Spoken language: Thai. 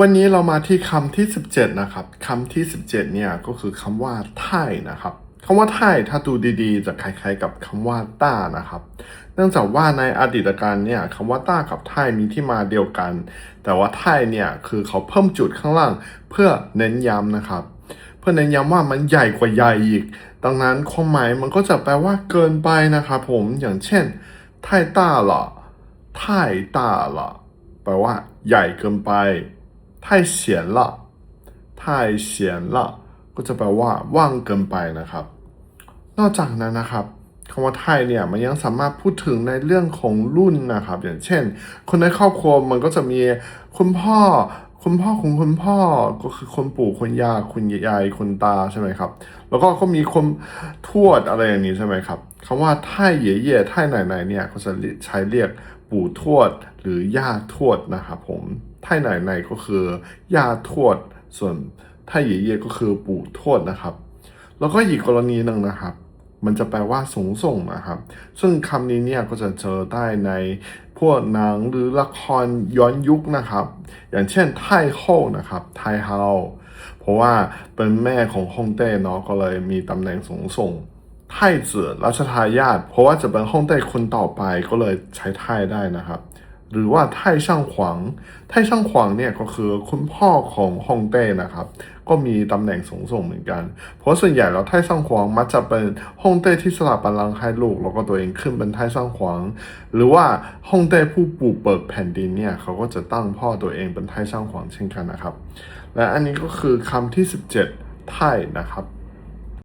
วันนี้เรามาที่คำที่ 17 นะครับคำที่ 17 เนี่ยก็คือคำว่าไท่นะครับคำว่าไท่ถ้าดูดีๆ จะคล้ายๆกับคำว่าต้านะครับ เนื่องจากว่าในอดีตการเนี่ยคำว่าต้ากับไท่มีที่มาเดียวกัน แต่ว่าไท่เนี่ยคือเขาเพิ่มจุดข้างล่างเพื่อเน้นย้ำนะครับ เพื่อเน้นย้ำว่ามันใหญ่กว่าใหญ่อีก ดังนั้นความหมายมันก็จะแปลว่าเกินไปนะครับผมอย่างเช่นไท่ต้าหรอไท่ต้าหรอแปลว่า ใหญ่เกินไป 太ทยเสียนละเสียนลก็จะแปลว่าว่างเกินไปนะครับ นอกจากนั้นนะครับคำว่าไทยเนี่ยมันยังสามารถพูดถึงในเรื่องของรุ่นนะครับ อย่างเช่น คนในครอบครัวมันก็จะมีคุณพ่อ คุณพ่อของคุณพ่อก็คือคนปู่คนย่าคุณยายคุณตาใช่ไหมครับ แล้วก็ก็มีคนทวดอะไรอย่างนี้ใช่ไหมครับคำว่าไทยเย่เย่ไทยไหนไหนเนี่ยก็จะใช้เรียกปู่ทวดหรือย่าทวดนะครับผมไทยไหนไหนก็คือย่าทวด ส่วนไทยเย่เย่ก็คือปู่ทวดนะครับ แล้วก็อีกกรณีหนึ่งนะครับ มันจะแปลว่าสูงส่งนะครับ ซึ่งคำนี้เนี่ยก็จะเจอได้ใน วกหนังหรือละครย้อนยุคนะครับ อย่างเช่นไทโฮนะครับไทเฮาเพราะว่าเป็นแม่ของฮ่องเต้เนาะก็เลยมีตำแหน่งสูงส่งไทจือรัชทายาทเพราะว่าจะเป็นฮ่องเต้คนต่อไปก็เลยใช้ไทได้นะครับ หรือว่าไทช่างขวางไทช่างขวางเนี่ยก็คือคุณพ่อของฮ่องเต้นะครับ ก็มีตำแหน่งสูงส่งเหมือนกัน เพราะส่วนใหญ่แล้วไทช่างขวางมักจะเป็นฮ่องเต้ที่สลับบัลลังก์ให้ลูก แล้วก็ตัวเองขึ้นเป็นไทช่างขวางหรือว่าฮ่องเต้ผู้ปลูกเปิดแผ่นดินเนี่ยเขาก็จะตั้งพ่อตัวเองเป็นไทช่างขวางเช่นกันนะครับ และอันนี้ก็คือคำที่ 17 ไทยนะครับ